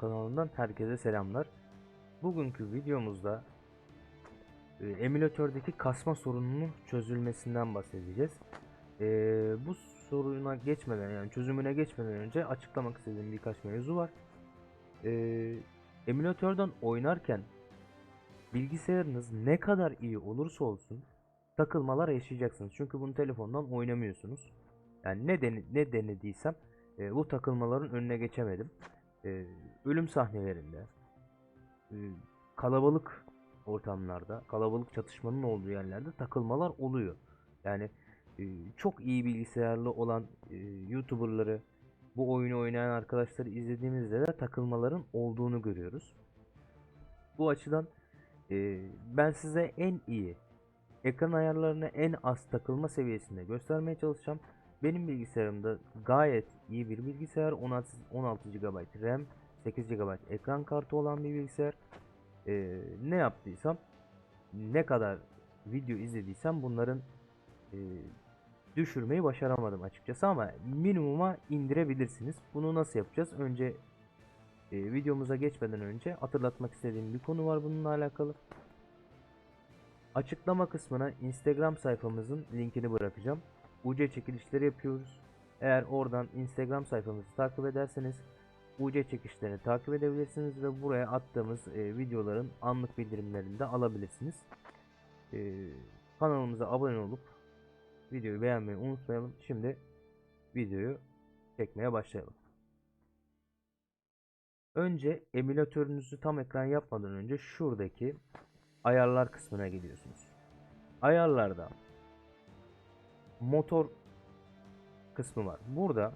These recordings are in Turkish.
kanalından herkese selamlar. Bugünkü videomuzda e, emülatördeki kasma sorununun çözülmesinden bahsedeceğiz. E, bu soruna geçmeden yani çözümüne geçmeden önce açıklamak istediğim birkaç mevzu var. E, emülatörden oynarken bilgisayarınız ne kadar iyi olursa olsun takılmalar yaşayacaksınız. Çünkü bunu telefondan oynamıyorsunuz. Yani ne, dene, ne denediysem e, bu takılmaların önüne geçemedim. E, ölüm sahnelerinde, e, kalabalık ortamlarda, kalabalık çatışmanın olduğu yerlerde takılmalar oluyor. Yani e, çok iyi bilgisayarlı olan e, YouTuber'ları, bu oyunu oynayan arkadaşları izlediğimizde de takılmaların olduğunu görüyoruz. Bu açıdan ben size en iyi ekran ayarlarını en az takılma seviyesinde göstermeye çalışacağım. Benim bilgisayarımda gayet iyi bir bilgisayar. 16, 16 GB RAM, 8 GB ekran kartı olan bir bilgisayar. Ee, ne yaptıysam, ne kadar video izlediysem bunların e, düşürmeyi başaramadım açıkçası ama minimuma indirebilirsiniz. Bunu nasıl yapacağız? Önce e, videomuza geçmeden önce hatırlatmak istediğim bir konu var bununla alakalı. Açıklama kısmına Instagram sayfamızın linkini bırakacağım. UC çekilişleri yapıyoruz. Eğer oradan Instagram sayfamızı takip ederseniz UC çekişlerini takip edebilirsiniz ve buraya attığımız e, videoların anlık bildirimlerini de alabilirsiniz. E, kanalımıza abone olup videoyu beğenmeyi unutmayalım. Şimdi videoyu çekmeye başlayalım. Önce emülatörünüzü tam ekran yapmadan önce şuradaki ayarlar kısmına gidiyorsunuz. Ayarlarda motor kısmı var. Burada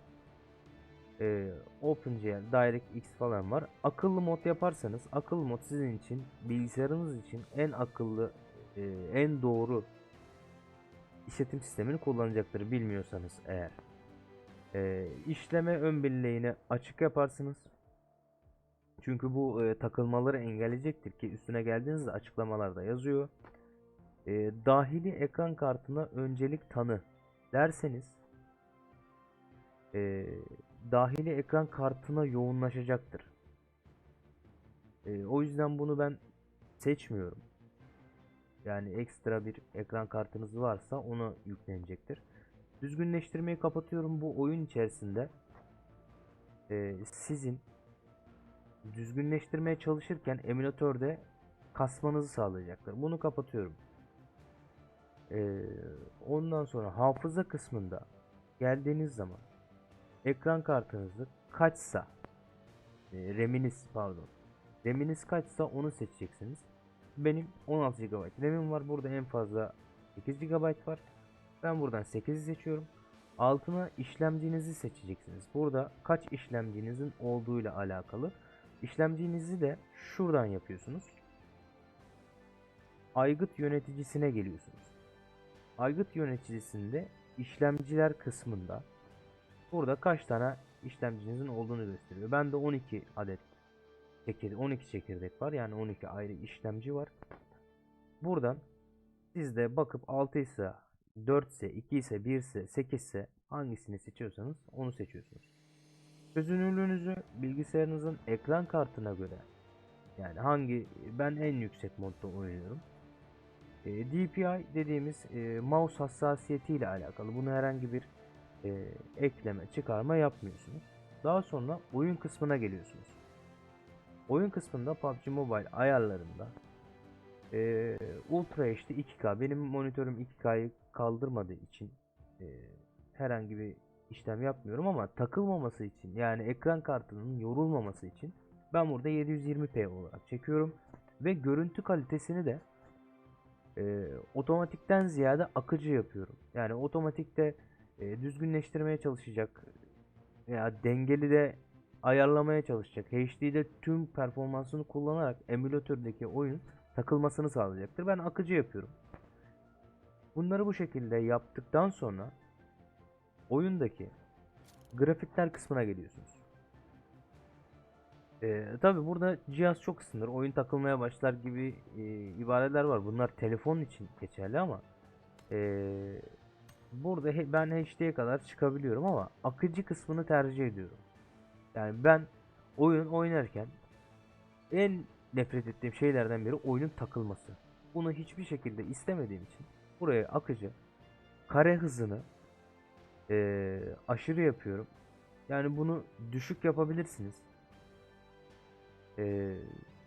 e, OpenGL, DirectX falan var. Akıllı mod yaparsanız akıllı mod sizin için bilgisayarınız için en akıllı e, en doğru işletim sistemini kullanacaktır bilmiyorsanız eğer. E, işleme ön belleğini açık yaparsınız. Çünkü bu e, takılmaları engelleyecektir ki üstüne geldiğinizde açıklamalarda yazıyor. E, dahili ekran kartına öncelik tanı derseniz e, dahili ekran kartına yoğunlaşacaktır. E, o yüzden bunu ben seçmiyorum. Yani ekstra bir ekran kartınız varsa onu yüklenecektir. Düzgünleştirmeyi kapatıyorum. Bu oyun içerisinde e, sizin düzgünleştirmeye çalışırken emülatörde kasmanızı sağlayacaktır. Bunu kapatıyorum. Ee, ondan sonra hafıza kısmında geldiğiniz zaman ekran kartınızı kaçsa e, RAM'iniz pardon RAM'iniz kaçsa onu seçeceksiniz. Benim 16 GB RAM'im var. Burada en fazla 8 GB var. Ben buradan 8'i seçiyorum. Altına işlemcinizi seçeceksiniz. Burada kaç işlemcinizin olduğuyla alakalı. İşlemcinizi de şuradan yapıyorsunuz. Aygıt yöneticisine geliyorsunuz. Aygıt yöneticisinde işlemciler kısmında burada kaç tane işlemcinizin olduğunu gösteriyor. Bende 12 adet çekirdek 12 çekirdek var. Yani 12 ayrı işlemci var. Buradan siz de bakıp 6 ise 4 ise 2 ise 1 ise 8 ise hangisini seçiyorsanız onu seçiyorsunuz. Çözünürlüğünüzü bilgisayarınızın ekran kartına göre yani hangi ben en yüksek modda oynuyorum. E, DPI dediğimiz e, mouse hassasiyeti ile alakalı. Bunu herhangi bir e, ekleme, çıkarma yapmıyorsunuz. Daha sonra oyun kısmına geliyorsunuz. Oyun kısmında PUBG Mobile ayarlarında e, Ultra HD 2K benim monitörüm 2K'yı kaldırmadığı için e, herhangi bir işlem yapmıyorum ama takılmaması için yani ekran kartının yorulmaması için ben burada 720p olarak çekiyorum ve görüntü kalitesini de e, otomatikten ziyade akıcı yapıyorum. Yani otomatikte e, düzgünleştirmeye çalışacak veya dengeli de ayarlamaya çalışacak. HD'de tüm performansını kullanarak emülatördeki oyun takılmasını sağlayacaktır. Ben akıcı yapıyorum. Bunları bu şekilde yaptıktan sonra oyundaki grafikler kısmına geliyorsunuz. Ee, Tabi burada cihaz çok ısınır, oyun takılmaya başlar gibi e, ibareler var. Bunlar telefon için geçerli ama e, burada ben HD'ye kadar çıkabiliyorum ama akıcı kısmını tercih ediyorum. Yani ben oyun oynarken en nefret ettiğim şeylerden biri oyunun takılması. Bunu hiçbir şekilde istemediğim için buraya akıcı kare hızını eee, aşırı yapıyorum. Yani bunu düşük yapabilirsiniz. Eee,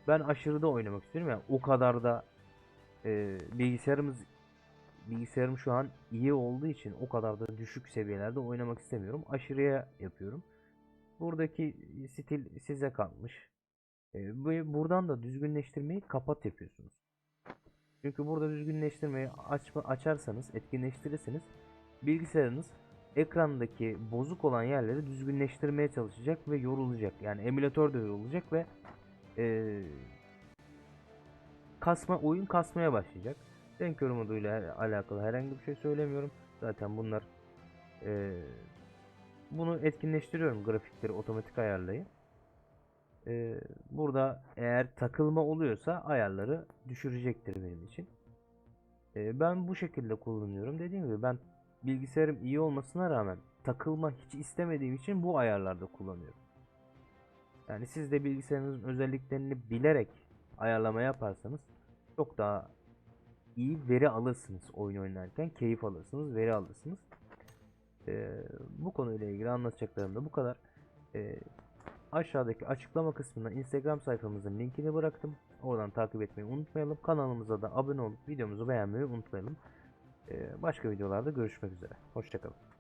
ben aşırıda oynamak istiyorum yani o kadar da eee, bilgisayarımız bilgisayarım şu an iyi olduğu için o kadar da düşük seviyelerde oynamak istemiyorum. Aşırıya yapıyorum. Buradaki stil size kalmış. E, bu- buradan da düzgünleştirmeyi kapat yapıyorsunuz. Çünkü burada düzgünleştirmeyi açma, açarsanız, etkinleştirirseniz bilgisayarınız ekrandaki bozuk olan yerleri düzgünleştirmeye çalışacak ve yorulacak. Yani emülatör de yorulacak ve e, kasma oyun kasmaya başlayacak. Renk yorumuyla alakalı herhangi bir şey söylemiyorum. Zaten bunlar e, bunu etkinleştiriyorum grafikleri otomatik ayarlayıp. Ee, burada eğer takılma oluyorsa ayarları düşürecektir benim için. Ee, ben bu şekilde kullanıyorum. Dediğim gibi ben bilgisayarım iyi olmasına rağmen takılma hiç istemediğim için bu ayarlarda kullanıyorum. Yani siz de bilgisayarınızın özelliklerini bilerek ayarlama yaparsanız çok daha iyi veri alırsınız oyun oynarken. Keyif alırsınız, veri alırsınız. Ee, bu konuyla ilgili anlatacaklarım da bu kadar. Ee, Aşağıdaki açıklama kısmına Instagram sayfamızın linkini bıraktım. Oradan takip etmeyi unutmayalım. Kanalımıza da abone olup videomuzu beğenmeyi unutmayalım. Ee, başka videolarda görüşmek üzere. Hoşçakalın.